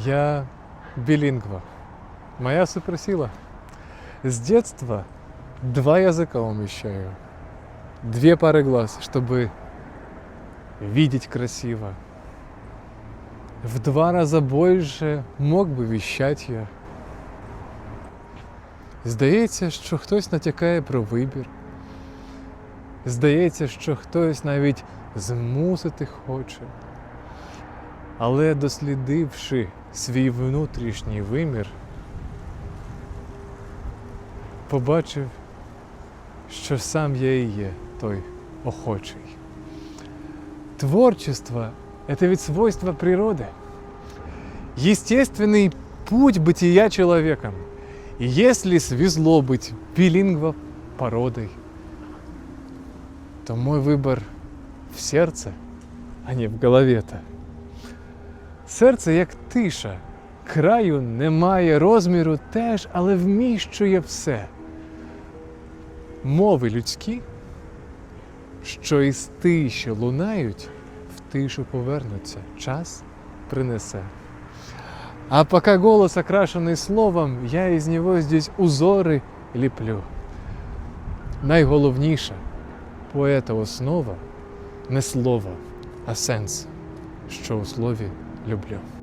Я билингва. Моя суперсила. С детства два языка умещаю. Две пары глаз, чтобы видеть красиво. В два раза больше мог би віщать я. Здається, що хтось натякає про вибір. Здається, що хтось навіть змусити хоче. Але дослідивши свій внутрішній вимір, побачив, що сам я і є той охочий. Творчество – это ведь свойство природы. Естественный путь бытия человеком. И если свезло быть билингво породой, то мой выбор в сердце, а не в голове-то. Серце як тиша, краю немає, розміру теж, але вміщує все. Мови людські, що із тиші лунають, в тишу повернуться, час принесе. А пока голос окрашенный словом, я из него здесь узори ліплю. Найголовніше поета основа не слово, а сенс, що у слові люблю.